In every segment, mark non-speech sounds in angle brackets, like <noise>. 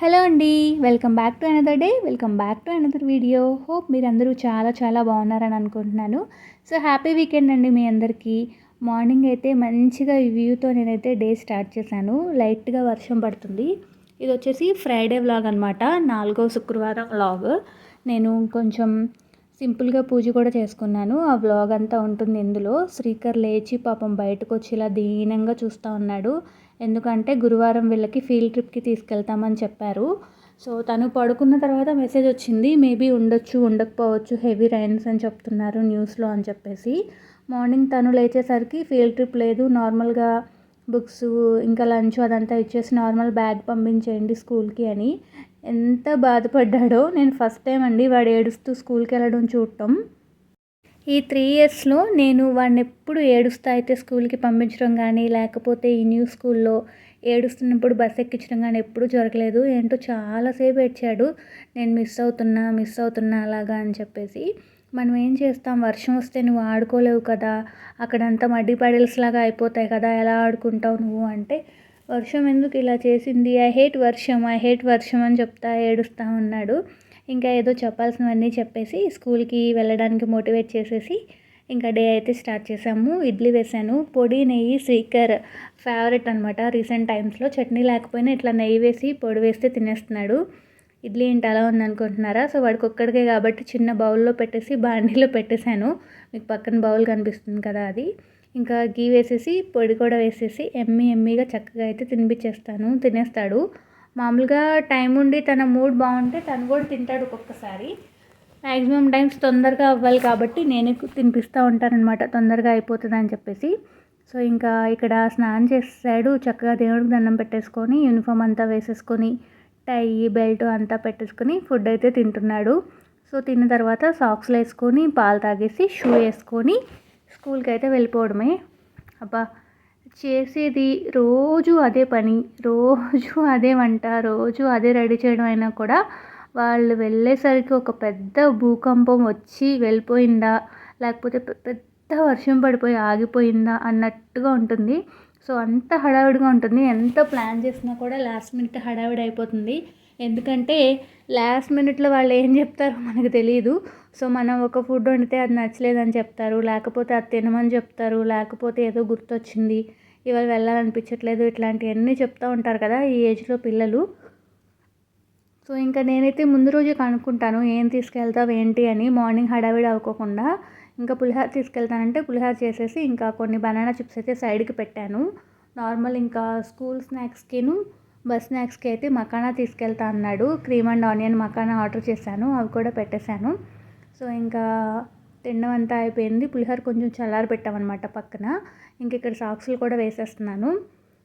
Hello అండి welcome back to another day welcome back to another video. Hope మీరందరూ చాలా చాలా బాగున్నారని అనుకుంటున్నాను. సో హ్యాపీ వీకెండ్ అండి మీ అందరికీ. మార్నింగ్ అయితే మంచిగా ఈ వ్యూతో నేనైతే డే స్టార్ట్ చేశాను. లైట్గా వర్షం పడుతుంది. ఇది వచ్చేసి ఫ్రైడే వ్లాగ్ అనమాట నాలుగో శుక్రవారం వ్లాగ్. నేను కొంచెం సింపుల్గా పూజ కూడా చేసుకున్నాను. ఆ వ్లాగ్ అంతా ఉంటుంది ఇందులో. శ్రీకర్ లేచి పాపం బయటకు వచ్చి ఇలా దీనంగా చూస్తూ ఉన్నాడు. ఎందుకంటే గురువారం వీళ్ళకి ఫీల్డ్ ట్రిప్కి తీసుకెళ్తామని చెప్పారు. సో తను పడుకున్న తర్వాత మెసేజ్ వచ్చింది. మేబీ ఉండొచ్చు ఉండకపోవచ్చు హెవీ రైన్స్ అని చెప్తున్నారు న్యూస్లో అని చెప్పేసి. మార్నింగ్ తను లేచేసరికి ఫీల్డ్ ట్రిప్ లేదు. నార్మల్గా బుక్స్ ఇంకా లంచ్ అదంతా ఇచ్చేసి నార్మల్ బ్యాగ్ పంపించేయండి స్కూల్కి అని. ఎంత బాధపడ్డాడో నేను ఫస్ట్ టైం అండి వాడు ఏడుస్తూ స్కూల్కి వెళ్ళడం చూడటం. ఈ త్రీ ఇయర్స్లో నేను వాడిని ఎప్పుడు ఏడుస్తూ అయితే స్కూల్కి పంపించడం కానీ లేకపోతే ఈ న్యూ స్కూల్లో ఏడుస్తున్నప్పుడు బస్ ఎక్కించడం కానీ ఎప్పుడూ జరగలేదు. ఏంటో చాలాసేపు ఏడ్చాడు. నేను మిస్ అవుతున్నా మిస్ అవుతున్నా అలాగా అని చెప్పేసి. మనం ఏం చేస్తాం? వర్షం వస్తే నువ్వు ఆడుకోలేవు కదా. అక్కడంతా మడ్డి పడిల్స్ లాగా అయిపోతాయి కదా. ఎలా ఆడుకుంటావు నువ్వు అంటే వర్షం ఎందుకు ఇలా చేసింది? ఐ హేట్ వర్షం ఐ హేట్ వర్షం అని చెప్తా ఏడుస్తూ ఉన్నాడు. ఇంకా ఏదో చెప్పాల్సినవన్నీ చెప్పేసి స్కూల్కి వెళ్ళడానికి మోటివేట్ చేసేసి ఇంకా డే అయితే స్టార్ట్ చేసాము ఇడ్లీ వేసాను పొడి నెయ్యి శ్రీకర్ ఫేవరెట్ అనమాట రీసెంట్ టైమ్స్లో చట్నీ లేకపోయినా ఇట్లా నెయ్యి వేసి పొడి వేస్తే తినేస్తున్నాడు. ఇడ్లీ ఏంటి అలా ఉందనుకుంటున్నారా? సో వాడికి ఒక్కడికే కాబట్టి చిన్న బౌల్లో పెట్టేసి బాండీలో పెట్టేశాను. మీకు పక్కన బౌల్ కనిపిస్తుంది కదా అది. ఇంకా గీ వేసేసి పొడి కూడా వేసేసి ఎమ్మి ఎమ్మిగా చక్కగా అయితే తినిపించేస్తాను తినేస్తాడు. మామూలుగా టైం ఉండి తన మూడ్ బాగుంటే తను కూడా తింటాడు ఒక్కొక్కసారి. మ్యాక్సిమం టైమ్స్ తొందరగా అవ్వాలి కాబట్టి నేనే తినిపిస్తూ ఉంటానన్నమాట తొందరగా అయిపోతుంది అని చెప్పేసి. సో ఇంకా ఇక్కడ స్నానం చేసాడు చక్కగా దేవుడికి దండం పెట్టేసుకొని యూనిఫామ్ అంతా వేసేసుకొని టై బెల్ట్ అంతా పెట్టేసుకొని ఫుడ్ అయితే తింటున్నాడు. సో తిన్న తర్వాత సాక్స్లు వేసుకొని పాలు తాగేసి షూ వేసుకొని స్కూల్కి అయితే వెళ్ళిపోవడమే. అబ్బా! చేసేది రోజు అదే పని రోజు అదే వంట రోజు అదే రెడీ చేయడం అయినా కూడా వాళ్ళు వెళ్ళేసరికి ఒక పెద్ద భూకంపం వచ్చి వెళ్ళిపోయిందా లేకపోతే పెద్ద వర్షం పడిపోయి ఆగిపోయిందా అన్నట్టుగా ఉంటుంది. సో అంత హడావిడిగా ఉంటుంది. ఎంత ప్లాన్ చేసినా కూడా లాస్ట్ మినిట్ హడావిడి అయిపోతుంది ఎందుకంటే లాస్ట్ మినిట్లో వాళ్ళు ఏం చెప్తారో మనకు తెలియదు సో మనం ఒక ఫుడ్ వండితే అది నచ్చలేదని చెప్తారు. లేకపోతే అది తినమని చెప్తారు. లేకపోతే ఏదో గుర్తొచ్చింది. ఇవాళ వెళ్ళాలనిపించట్లేదు. ఇట్లాంటివన్నీ చెప్తూ ఉంటారు కదా ఈ ఏజ్లో పిల్లలు. సో ఇంకా నేనైతే ముందు రోజే కనుక్కుంటాను. ఏం తీసుకెళ్తావు ఏంటి అని మార్నింగ్ హడావిడి అవ్వకుండా ఇంకా పులిహార తీసుకెళ్తానంటే పులిహార చేసేసి ఇంకా కొన్ని బనానా చిప్స్ అయితే సైడ్కి పెట్టాను. నార్మల్ ఇంకా స్కూల్ స్నాక్స్కిను బస్ స్నాక్స్కి అయితే మకానా తీసుకెళ్తా అన్నాడు. Cream and onion makhana order చేశాను. అవి కూడా పెట్టేశాను. సో ఇంకా తినడం అంతా అయిపోయింది. పులిహోర కొంచెం చల్లారి పెట్టామన్నమాట పక్కన. ఇంక ఇక్కడ సాక్స్లు కూడా వేసేస్తున్నాను.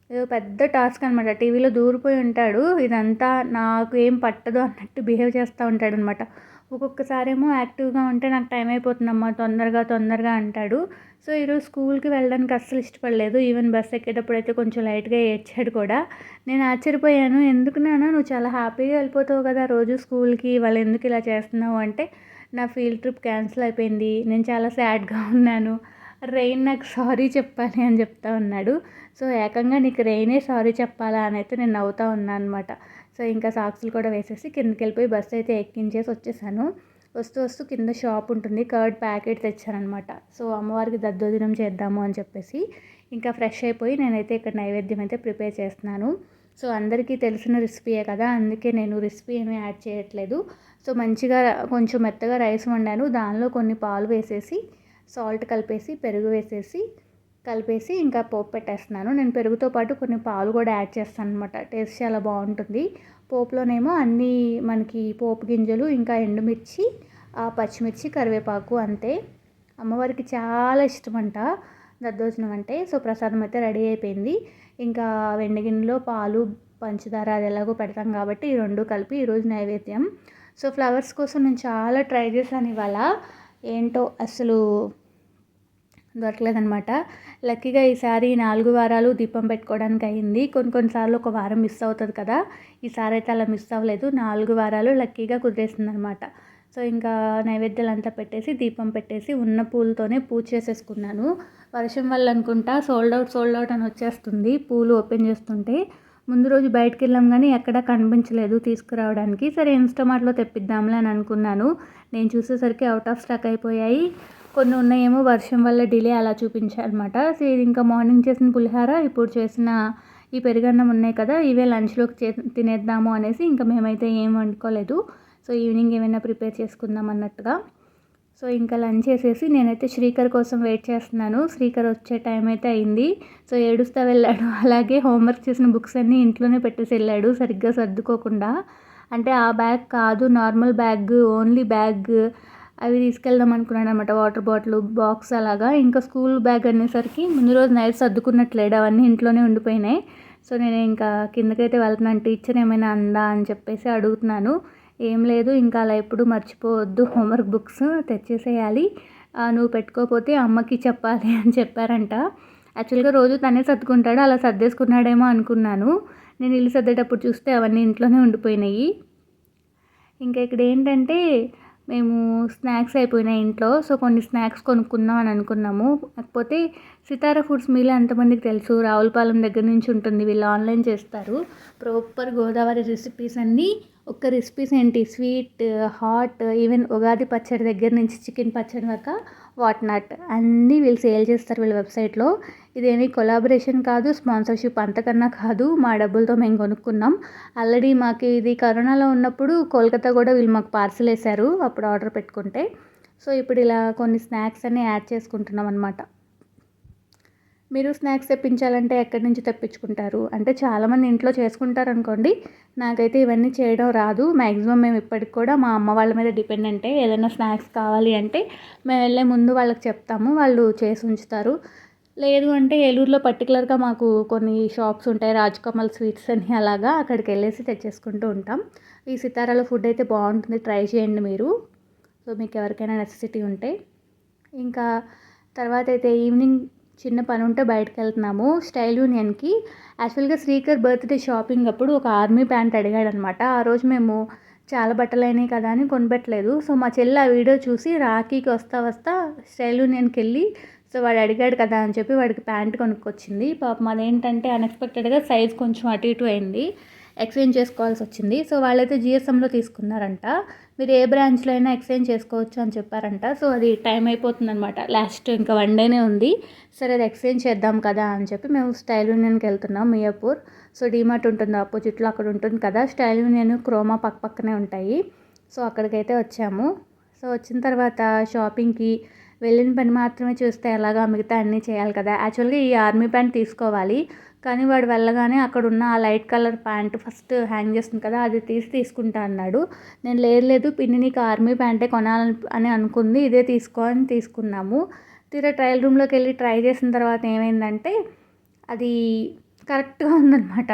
ఏదో పెద్ద టాస్క్ అనమాట టీవీలో దూరిపోయి ఉంటాడు. ఇదంతా నాకు ఏం పట్టదు అన్నట్టు బిహేవ్ చేస్తూ ఉంటాడు అనమాట ఒక్కొక్కసారేమో యాక్టివ్గా ఉంటే నాకు టైం అయిపోతుందమ్మా తొందరగా తొందరగా అంటాడు. సో ఈరోజు స్కూల్కి వెళ్ళడానికి అస్సలు ఇష్టపడలేదు. ఈవెన్ బస్ ఎక్కేటప్పుడు అయితే కొంచెం లైట్గా ఏడ్చాడు కూడా. నేను ఆశ్చర్యపోయాను. ఎందుకు నాన్న నువ్వు చాలా హ్యాపీగా వెళ్ళిపోతావు కదా రోజు స్కూల్కి వాళ్ళు ఎందుకు ఇలా చేస్తున్నావు? అంటే నా ఫీల్డ్ ట్రిప్ క్యాన్సిల్ అయిపోయింది. నేను చాలా సాడ్గా ఉన్నాను. రెయిన్ నాకు సారీ చెప్పాలి అని చెప్తా ఉన్నాడు సో ఏకంగా నీకు రెయినే సారీ చెప్పాలా అని అయితే నేను నవ్వుతా ఉన్నాను అనమాట సో ఇంకా సాక్స్లు కూడా వేసేసి కిందకి వెళ్ళిపోయి బస్సు అయితే ఎక్కించేసి వచ్చేసాను. వస్తూ వస్తూ కింద షాప్ ఉంటుంది. కర్డ్ ప్యాకెట్ తెచ్చానమాట సో అమ్మవారికి దద్దోదినం చేద్దాము అని చెప్పేసి ఇంకా ఫ్రెష్ అయిపోయి నేనైతే ఇక్కడ నైవేద్యం అయితే ప్రిపేర్ చేస్తున్నాను. సో అందరికీ తెలిసిన రెసిపీయే కదా అందుకే నేను రెసిపీ ఏమీ యాడ్ చేయట్లేదు. సో మంచిగా కొంచెం మెత్తగా రైస్ వండాను. దానిలో కొన్ని పాలు వేసేసి సాల్ట్ కలిపేసి పెరుగు వేసేసి కలిపేసి ఇంకా పోపు పెట్టేస్తున్నాను. నేను పెరుగుతో పాటు కొన్ని పాలు కూడా యాడ్ చేస్తాను అనమాట టేస్ట్ చాలా బాగుంటుంది. పోపులోనేమో అన్నీ మనకి పోపు గింజలు ఇంకా ఎండుమిర్చి పచ్చిమిర్చి కరివేపాకు అంతే. అమ్మవారికి చాలా ఇష్టం అంట దద్దోజనం అంటే. సో ప్రసాదం అయితే రెడీ అయిపోయింది. ఇంకా వెండి గిన్నెలో పాలు పంచదార అది ఎలాగో పెడతాం కాబట్టి ఈ రెండు కలిపి ఈరోజు నైవేద్యం. సో ఫ్లవర్స్ కోసం నేను చాలా ట్రై చేశాను ఇవాళ. ఏంటో అసలు దొరకలేదనమాట లక్కీగా ఈసారి నాలుగు వారాలు దీపం పెట్టుకోవడానికి అయింది. కొన్ని కొన్నిసార్లు ఒక వారం మిస్ అవుతుంది కదా. ఈసారి అయితే అలా మిస్ అవ్వలేదు. నాలుగు వారాలు లక్కీగా కుదిరేసింది అనమాట సో ఇంకా నైవేద్యాలు అంతా పెట్టేసి దీపం పెట్టేసి ఉన్న పూలతోనే పూజ చేసేసుకున్నాను. వర్షం వల్ల అనుకుంటా సోల్డ్ అవుట్ సోల్డ్ అవుట్ అని వచ్చేస్తుంది పూలు ఓపెన్ చేస్తుంటే. ముందు రోజు బయటకు వెళ్ళాం కానీ ఎక్కడ కనిపించలేదు తీసుకురావడానికి. సరే ఇన్స్టామార్ట్లో తెప్పిద్దాంలే అని అనుకున్నాను. నేను చూసేసరికి అవుట్ ఆఫ్ స్టాక్ అయిపోయాయి. కొన్ని ఉన్నాయేమో వర్షం వల్ల డిలే అలా చూపించారనమాట సో ఇది ఇంకా మార్నింగ్ చేసిన పులిహార ఇప్పుడు చేసిన ఈ పెరుగన్నం ఉన్నాయి కదా ఇవే లంచ్లోకి చే తినేద్దాము అనేసి ఇంకా మేమైతే ఏం వండుకోలేదు. సో ఈవినింగ్ ఏమైనా ప్రిపేర్ చేసుకుందాం అన్నట్టుగా. సో ఇంకా లంచ్ చేసేసి నేనైతే శ్రీకర్ కోసం వెయిట్ చేస్తున్నాను. శ్రీకర్ వచ్చే టైం అయితే అయింది. సో ఏడుస్తా వెళ్ళాడు. <laughs> అలాగే హోంవర్క్ చేసిన బుక్స్ అన్నీ ఇంట్లోనే పెట్టేసి వెళ్ళాడు సరిగ్గా సర్దుకోకుండా. అంటే ఆ బ్యాగ్ కాదు నార్మల్ బ్యాగ్ ఓన్లీ బ్యాగ్ అవి తీసుకెళ్దాం అనుకున్నాడు అనమాట వాటర్ బాటిల్ బాక్స్ అలాగా. ఇంకా స్కూల్ బ్యాగ్ అనేసరికి ముందు రోజు నైట్ సర్దుకున్నట్లేడు అవన్నీ ఇంట్లోనే ఉండిపోయినాయి. సో నేను ఇంకా కిందకైతే వెళ్తున్నాను. టీచర్ ఏమైనా అందా అని చెప్పేసి అడుగుతున్నాను. ఏం లేదు ఇంకా అలా ఎప్పుడు మర్చిపోవద్దు. హోంవర్క్ బుక్స్ తెచ్చేసేయాలి. నువ్వు పెట్టుకోకపోతే అమ్మకి చెప్పాలి అని చెప్పారంట. యాక్చువల్గా రోజు తనే సర్దుకుంటాడు అలా సర్దేసుకున్నాడేమో అనుకున్నాను. నేను ఇల్లు సర్దేటప్పుడు చూస్తే అవన్నీ ఇంట్లోనే ఉండిపోయినాయి. ఇంకా ఇక్కడ ఏంటంటే మేము స్నాక్స్ అయిపోయినాయి ఇంట్లో. సో కొన్ని స్నాక్స్ కొనుక్కుందాం అని అనుకున్నాము. కాకపోతే సితారా ఫుడ్స్ మీలో ఎంతమందికి తెలుసు? రావులపాలెం దగ్గర నుంచి ఉంటుంది. వీళ్ళు ఆన్లైన్ చేస్తారు. ప్రాపర్ గోదావరి రెసిపీస్ అన్నీ ఒక్క రెసిపీస్ ఏంటి? స్వీట్ హాట్ ఈవెన్ ఉగాది పచ్చడి దగ్గర నుంచి చికెన్ పచ్చడి దాకా వాట్ నాట్ అన్నీ వీళ్ళు సేల్ చేస్తారు వీళ్ళ వెబ్సైట్లో ఇదేమి కొలాబరేషన్ కాదు స్పాన్సర్షిప్ అంతకన్నా కాదు. మా డబ్బులతో మేము కొనుక్కున్నాం. ఆల్రెడీ మాకు ఇది కరోనాలో ఉన్నప్పుడు కోల్కతా కూడా వీళ్ళు మాకు పార్సల్ వేశారు అప్పుడు ఆర్డర్ పెట్టుకుంటే. సో ఇప్పుడు ఇలా కొన్ని స్నాక్స్ అన్నీ యాడ్ చేసుకుంటున్నాం అనమాట మీరు స్నాక్స్ తెప్పించాలంటే ఎక్కడి నుంచి తెప్పించుకుంటారు? అంటే చాలామంది ఇంట్లో చేసుకుంటారు అనుకోండి నాకైతే ఇవన్నీ చేయడం రాదు. మ్యాక్సిమం మేము ఇప్పటికి కూడా మా అమ్మ వాళ్ళ మీద డిపెండ్ ఏదైనా స్నాక్స్ కావాలి అంటే మేము వెళ్ళే ముందు వాళ్ళకి చెప్తాము వాళ్ళు చేసి ఉంచుతారు. లేదు అంటే ఏలూరులో పర్టికులర్గా మాకు కొన్ని షాప్స్ ఉంటాయి రాజకమల్ స్వీట్స్ అని అలాగా అక్కడికి వెళ్ళేసి తెచ్చేసుకుంటూ ఉంటాం. ఈ సితారాలో ఫుడ్ అయితే బాగుంటుంది ట్రై చేయండి మీరు. సో మీకు ఎవరికైనా నెసెసిటీ ఉంటే. ఇంకా తర్వాత అయితే ఈవినింగ్ చిన్న పని ఉంటే బయటకు వెళ్తున్నాము స్టైల్ యూనియన్కి. యాక్చువల్గా శ్రీకర్ బర్త్డే షాపింగ్ అప్పుడు ఒక ఆర్మీ ప్యాంట్ అడిగాడనమాట. ఆ రోజు మేము చాలా బట్టలు అయినాయి కదా అని కొనిపెట్టలేదు. సో మా చెల్లి ఆ వీడియో చూసి రాఖీకి వస్తా వస్తా స్టైల్ యూనియన్కి వెళ్ళి సో వాడు అడిగాడు కదా అని చెప్పి వాడికి ప్యాంట్ కొనుక్కొచ్చింది. పాపం అదేంటంటే అన్ఎక్స్పెక్టెడ్గా సైజ్ కొంచెం అటు ఇటు అయింది. ఎక్స్చేంజ్ చేసుకోవాల్సి వచ్చింది. సో వాళ్ళైతే జిఎస్ఎంలో తీసుకున్నారంట. మీరు ఏ బ్రాంచ్లో అయినా ఎక్స్చేంజ్ చేసుకోవచ్చు అని చెప్పారంట. సో అది టైం అయిపోతుందనమాట లాస్ట్ ఇంకా వన్ డేనే ఉంది. సరే అది ఎక్స్చేంజ్ చేద్దాం కదా అని చెప్పి మేము స్టైల్ యూనియన్కి వెళ్తున్నాం మియాపూర్. సో డీమార్ట్ ఉంటుంది ఆపోజిట్లో అక్కడ ఉంటుంది కదా. స్టైల్ యూనియన్ క్రోమా పక్క పక్కనే ఉంటాయి. సో అక్కడికైతే వచ్చాము. సో వచ్చిన తర్వాత షాపింగ్కి వెళ్ళిన పని మాత్రమే చూస్తే ఎలాగా మిగతా అన్నీ చేయాలి కదా. యాక్చువల్గా ఈ ఆర్మీ ప్యాంట్ తీసుకోవాలి. కానీ వాడు వెళ్ళగానే అక్కడ ఉన్న ఆ light colour pant first hang చేస్తుంది కదా అది తీసి తీసుకుంటా అన్నాడు. నేను లేదు లేదు పిన్ని నీకు ఆర్మీ ప్యాంటే కొనాలని అని అనుకుంది ఇదే తీసుకో అని తీసుకున్నాము. తీరా ట్రయల్ రూమ్లోకి వెళ్ళి ట్రై చేసిన తర్వాత ఏమైందంటే అది కరెక్ట్గా ఉందన్నమాట.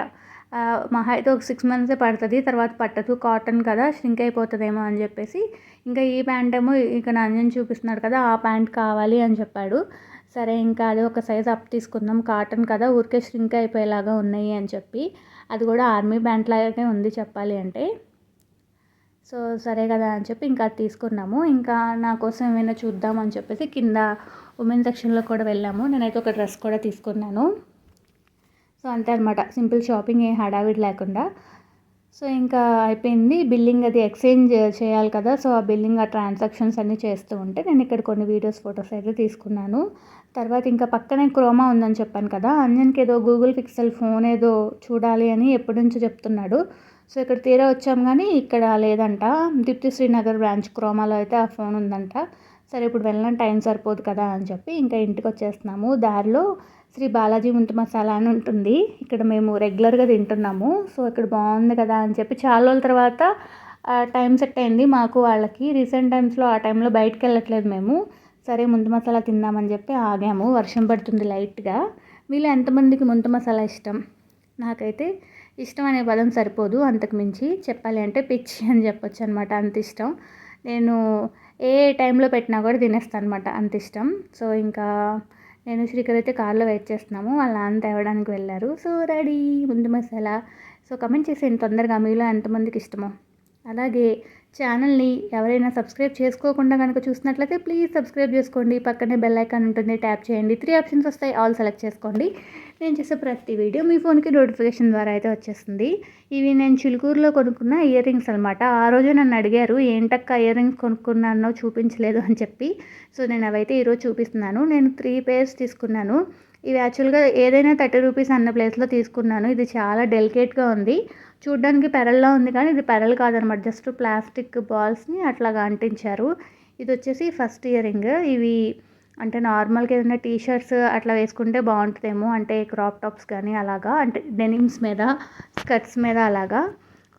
మహా అయితే ఒక సిక్స్ మంత్సే పడుతుంది తర్వాత పట్టదు కాటన్ కదా ష్రింక్ అయిపోతుందేమో అని చెప్పేసి. ఇంకా ఈ ప్యాంట్ ఏమో ఇక నంజన్ చూపిస్తున్నాడు కదా ఆ ప్యాంట్ కావాలి అని చెప్పాడు. సరే ఇంకా అది ఒక సైజ్ అప్ తీసుకుందాం కాటన్ కదా ఊరికే షింక్ అయిపోయేలాగా ఉన్నాయి అని చెప్పి. అది కూడా ఆర్మీ ప్యాంట్ లాగానే ఉంది చెప్పాలి అంటే. సో సరే కదా అని చెప్పి ఇంకా అది తీసుకున్నాము. ఇంకా నా కోసం ఏమైనా చూద్దాం అని చెప్పేసి కింద ఉమెన్ సెక్షన్లో కూడా వెళ్ళాము. నేనైతే ఒక డ్రెస్ కూడా తీసుకున్నాను. సో అంతే అనమాట సింపుల్ షాపింగ్ ఏ హడావిడి లేకుండా. సో ఇంకా అయిపోయింది. బిల్లింగ్ అది ఎక్స్చేంజ్ చేయాలి కదా. సో ఆ బిల్లింగ్ ఆ ట్రాన్సాక్షన్స్ అన్నీ చేస్తూ ఉంటే నేను ఇక్కడ కొన్ని వీడియోస్ ఫొటోస్ అయితే తీసుకున్నాను. తర్వాత ఇంకా పక్కనే క్రోమా ఉందని చెప్పాను కదా. అంజన్కి ఏదో గూగుల్ పిక్సెల్ ఫోన్ ఏదో చూడాలి అని ఎప్పటి నుంచో చెప్తున్నాడు. సో ఇక్కడ తీరా వచ్చాం కానీ ఇక్కడ లేదంట. దీప్తి శ్రీనగర్ బ్రాంచ్ క్రోమాలో అయితే ఆ ఫోన్ ఉందంట. సరే ఇప్పుడు వెళ్ళిన టైం సరిపోదు కదా అని చెప్పి ఇంకా ఇంటికి వచ్చేస్తున్నాము. దారిలో శ్రీ బాలాజీ ముంత మసాలా అని ఉంటుంది. ఇక్కడ మేము రెగ్యులర్గా తింటున్నాము. సో ఇక్కడ బాగుంది కదా అని చెప్పి చాలా రోజుల తర్వాత టైం సెట్ అయింది. మాకు వాళ్ళకి రీసెంట్ టైమ్స్లో ఆ టైంలో బయటకు వెళ్ళట్లేదు మేము. సరే ముంత మసాలా తిందామని చెప్పి ఆగాము. వర్షం పడుతుంది లైట్గా. వీళ్ళు ఎంతమందికి ముంత మసాలా ఇష్టం? నాకైతే ఇష్టం అనే పదం సరిపోదు. అంతకు మించి చెప్పాలి అంటే పిచ్చి అని చెప్పొచ్చు అనమాట అంత ఇష్టం. నేను ఏ టైంలో పెట్టినా కూడా తినేస్తాను అనమాట అంత ఇష్టం. సో ఇంకా నేను శ్రీకర్ అయితే కార్లో వెయిట్ చేస్తున్నాము వాళ్ళ నాన్న తేవడానికి వెళ్ళారు. సో రెడీ ముందు మసాలా. సో కమెంట్ చేసేయండి తొందరగా మీలో ఎంతమందికి ఇష్టమో. అలాగే ఛానల్ని ఎవరైనా సబ్స్క్రైబ్ చేసుకోకుండా కనుక చూసినట్లయితే ప్లీజ్ సబ్స్క్రైబ్ చేసుకోండి. పక్కనే బెల్ ఐకాన్ ఉంటుంది ట్యాప్ చేయండి. త్రీ ఆప్షన్స్ వస్తాయి ఆల్ సెలెక్ట్ చేసుకోండి. నేను చేసే ప్రతి వీడియో మీ ఫోన్కి నోటిఫికేషన్ ద్వారా అయితే వచ్చేస్తుంది. ఇవి నేను చిలుకూరులో కొనుక్కున్న ఇయర్ రింగ్స్ అనమాట ఆ రోజు నన్ను అడిగారు ఏంటక్క ఇయర్ రింగ్స్ కొనుక్కున్నానో చూపించలేదు అని చెప్పి. సో నేను అవైతే ఈరోజు చూపిస్తున్నాను. నేను త్రీ పేర్స్ తీసుకున్నాను. ఇవి యాక్చువల్గా ఏదైనా థర్టీ రూపీస్ అన్న ప్లేస్లో తీసుకున్నాను. ఇది చాలా డెలికేట్గా ఉంది. చూడ్డానికి పెరల్లా ఉంది కానీ ఇది పెరల్ కాదనమాట. జస్ట్ ప్లాస్టిక్ బాల్స్ని అట్లాగా అంటించారు. ఇది వచ్చేసి ఫస్ట్ ఇయరింగ్ ఇవి అంటే నార్మల్గా ఏదైనా టీ షర్ట్స్ అట్లా వేసుకుంటే బాగుంటుందేమో. అంటే క్రాప్ టాప్స్ కానీ అలాగా. అంటే డెనిమ్స్ మీద స్కర్ట్స్ మీద అలాగా.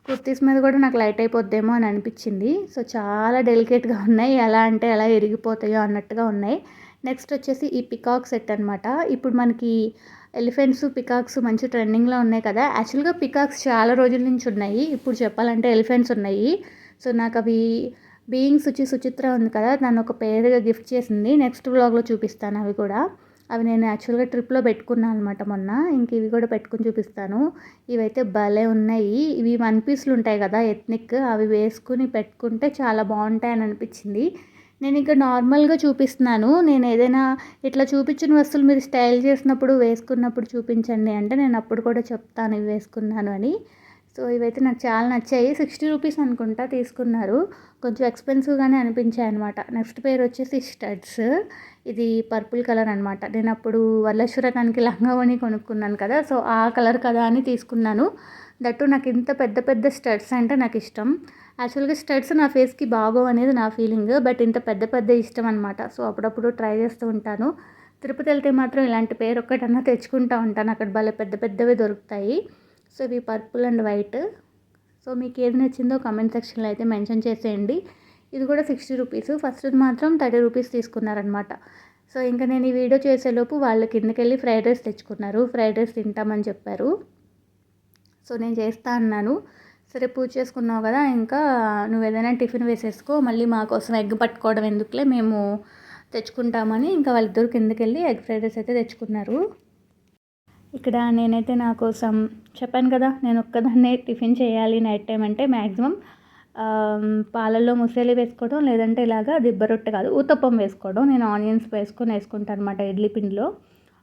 కుర్తీస్ మీద కూడా నాకు లైట్ అయిపోద్దేమో అని అనిపించింది. సో చాలా డెలికేట్గా ఉన్నాయి. ఎలా అంటే ఎలా ఎరిగిపోతాయో అన్నట్టుగా ఉన్నాయి. నెక్స్ట్ వచ్చేసి ఈ పికాక్ సెట్ అనమాట ఇప్పుడు మనకి ఎలిఫెంట్స్ పికాక్స్ మంచి ట్రెండింగ్లో ఉన్నాయి కదా. యాక్చువల్గా పికాక్స్ చాలా రోజుల నుంచి ఉన్నాయి. ఇప్పుడు చెప్పాలంటే ఎలిఫెంట్స్ ఉన్నాయి. సో నాకు అవి బీయింగ్స్ వచ్చి సుచిత్ర ఉంది కదా. దాన్ని ఒక పేరుగా గిఫ్ట్ చేసింది. నెక్స్ట్ వ్లాగ్లో చూపిస్తాను అవి కూడా. అవి నేను యాక్చువల్గా ట్రిప్లో పెట్టుకున్నాను అనమాట మొన్న. ఇంక ఇవి కూడా పెట్టుకుని చూపిస్తాను. ఇవైతే భలే ఉన్నాయి. ఇవి వన్ పీస్లు ఉంటాయి కదా ఎత్నిక్ అవి వేసుకుని పెట్టుకుంటే చాలా బాగుంటాయని అనిపించింది. నేను ఇంకా నార్మల్గా చూపిస్తున్నాను. నేను ఏదైనా ఇట్లా చూపించిన వస్తువులు మీరు స్టైల్ చేసినప్పుడు వేసుకున్నప్పుడు చూపించండి అంటే నేను అప్పుడు కూడా చెప్తాను ఇవి వేసుకున్నాను అని. సో ఇవైతే నాకు చాలా నచ్చాయి. సిక్స్టీ రూపీస్ అనుకుంటా తీసుకున్నారు. కొంచెం ఎక్స్పెన్సివ్గానే అనిపించాయి అనమాట నెక్స్ట్ పేరు వచ్చేసి స్టడ్స్. ఇది పర్పుల్ కలర్ అనమాట నేను అప్పుడు వరలశ్వరకానికి లంగావని కొనుక్కున్నాను కదా సో ఆ కలర్ కదా అని తీసుకున్నాను. దట్టు నాకు ఇంత పెద్ద పెద్ద స్టడ్స్ అంటే నాకు ఇష్టం. యాక్చువల్గా స్టడ్స్ నా ఫేస్కి బాగో అనేది నా ఫీలింగ్ బట్ ఇంత పెద్ద పెద్ద ఇష్టం అనమాట సో అప్పుడప్పుడు ట్రై చేస్తూ ఉంటాను. తిరుపతి వెళ్తే మాత్రం ఇలాంటి పేరు ఒక్కటన్నా తెచ్చుకుంటూ ఉంటాను. అక్కడ భలే పెద్ద పెద్దవి దొరుకుతాయి. సో ఇవి పర్పుల్ అండ్ వైట్. సో మీకు ఏది నచ్చిందో కమెంట్ సెక్షన్లో అయితే మెన్షన్ చేసేయండి. ఇది కూడా సిక్స్టీ రూపీస్ ఫస్ట్ మాత్రం థర్టీ రూపీస్ తీసుకున్నారనమాట సో ఇంకా నేను ఈ వీడియో చేసేలోపు వాళ్ళ కిందకి వెళ్ళి ఫ్రైడ్ రైస్ తెచ్చుకున్నారు. ఫ్రైడ్ రైస్ తింటామని చెప్పారు. సో నేను చేస్తా అన్నాను. సరే పూజ చేసుకున్నావు కదా ఇంకా నువ్వు ఏదైనా టిఫిన్ వేసేసుకో. మళ్ళీ మా కోసం ఎగ్ పట్టుకోవడం ఎందుకులే? మేము తెచ్చుకుంటామని ఇంకా వాళ్ళిద్దరు కిందకి వెళ్ళి ఎగ్ ఫ్రైడ్ రైస్ అయితే తెచ్చుకున్నారు. ఇక్కడ నేనైతే నా కోసం చెప్పాను కదా నేను ఒక్కదాన్నే టిఫిన్ చేయాలి నైట్ టైం అంటే మ్యాక్సిమం పాలల్లో ముసేలి వేసుకోవడం లేదంటే ఇలాగా దిబ్బ రొట్టె కాదు ఊతప్పం వేసుకోవడం. నేను ఆనియన్స్ వేసుకొని వేసుకుంటాను అనమాట ఇడ్లీ పిండిలో.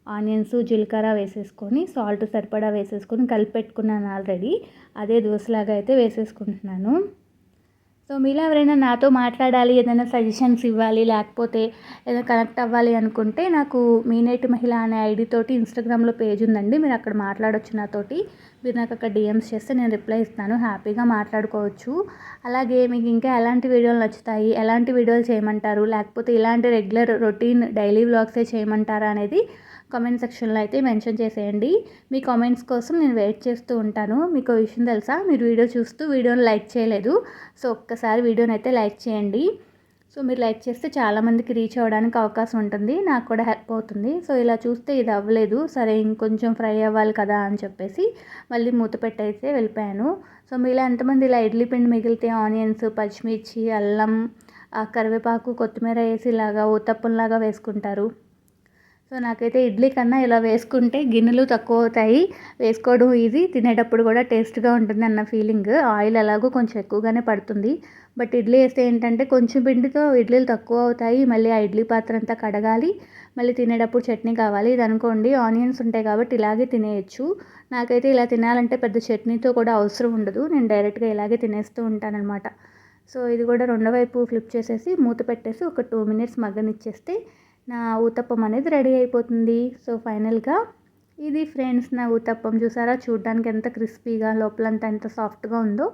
ఆనియన్స్ జీలకర్ర వేసేసుకొని సాల్ట్ సరిపడా వేసేసుకొని కలిపెట్టుకున్నాను ఆల్రెడీ. అదే దోశలాగా అయితే వేసేసుకుంటున్నాను. సో మీలో ఎవరైనా నాతో మాట్లాడాలి ఏదైనా సజెషన్స్ ఇవ్వాలి లేకపోతే ఏదైనా కనెక్ట్ అవ్వాలి అనుకుంటే నాకు మీనేటి మహిళ అనే ఐడి తోటి ఇన్స్టాగ్రామ్లో పేజ్ ఉందండి. మీరు అక్కడ మాట్లాడవచ్చు నాతోటి. మీరు నాకు అక్కడ డిఎమ్స్ చేస్తే నేను రిప్లై ఇస్తాను. హ్యాపీగా మాట్లాడుకోవచ్చు. అలాగే మీకు ఇంకా ఎలాంటి వీడియోలు నచ్చుతాయి? ఎలాంటి వీడియోలు చేయమంటారు? లేకపోతే ఇలాంటి రెగ్యులర్ రొటీన్ డైలీ వ్లాగ్సే చేయమంటారా అనేది కామెంట్ సెక్షన్లో అయితే మెన్షన్ చేసేయండి. మీ కామెంట్స్ కోసం నేను వెయిట్ చేస్తూ ఉంటాను. మీకు విషయం తెలుసా? మీరు వీడియో చూస్తూ వీడియోని లైక్ చేయలేదు. సో ఒక్కసారి వీడియోని అయితే లైక్ చేయండి. సో మీరు లైక్ చేస్తే చాలామందికి రీచ్ అవ్వడానికి అవకాశం ఉంటుంది. నాకు కూడా హెల్ప్ అవుతుంది. సో ఇలా చూస్తే ఇది అవ్వలేదు. సరే ఇంకొంచెం ఫ్రై అవ్వాలి కదా అని చెప్పేసి మళ్ళీ మూత పెట్టయితే వెళ్ళిపోయాను. సో మీలో ఎంతమంది ఇలా ఇడ్లీ పిండి మిగిలితే ఆనియన్స్ పచ్చిమిర్చి అల్లం కరివేపాకు కొత్తిమీర వేసి ఇలాగా ఊతప్పంలాగా వేసుకుంటారు? సో నాకైతే ఇడ్లీ కన్నా ఇలా వేసుకుంటే గిన్నెలు తక్కువ అవుతాయి. వేసుకోవడం ఈజీ. తినేటప్పుడు కూడా టేస్ట్గా ఉంటుంది అన్న ఫీలింగ్. ఆయిల్ ఎలాగో కొంచెం ఎక్కువగానే పడుతుంది. బట్ ఇడ్లీ వేస్తే ఏంటంటే కొంచెం పిండితో ఇడ్లీలు తక్కువ అవుతాయి. మళ్ళీ ఆ ఇడ్లీ పాత్ర అంతా కడగాలి. మళ్ళీ తినేటప్పుడు చట్నీ కావాలి. ఇది అనుకోండి ఆనియన్స్ ఉంటాయి కాబట్టి ఇలాగే తినేయచ్చు. నాకైతే ఇలా తినాలంటే పెద్ద చట్నీతో కూడా అవసరం ఉండదు. నేను డైరెక్ట్గా ఇలాగే తినేస్తూ ఉంటానన్నమాట. సో ఇది కూడా రెండో వైపు ఫ్లిప్ చేసేసి మూత పెట్టేసి ఒక టూ మినిట్స్ మగ్గనిచ్చేస్తే నా ఊతప్పం అనేది రెడీ అయిపోతుంది. సో ఫైనల్గా ఇది ఫ్రెండ్స్ నా ఊతప్పం చూసారా? చూడడానికి ఎంత క్రిస్పీగా లోపలంతా ఎంత సాఫ్ట్గా ఉందో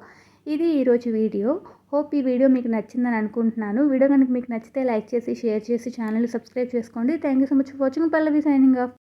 ఇది ఈరోజు వీడియో. హోప్ ఈ వీడియో మీకు నచ్చిందని అనుకుంటున్నాను. వీడియో కనుక మీకు నచ్చితే లైక్ చేసి షేర్ చేసి ఛానల్ సబ్స్క్రైబ్ చేసుకోండి. Thank you so much for watching. Pallavi signing off.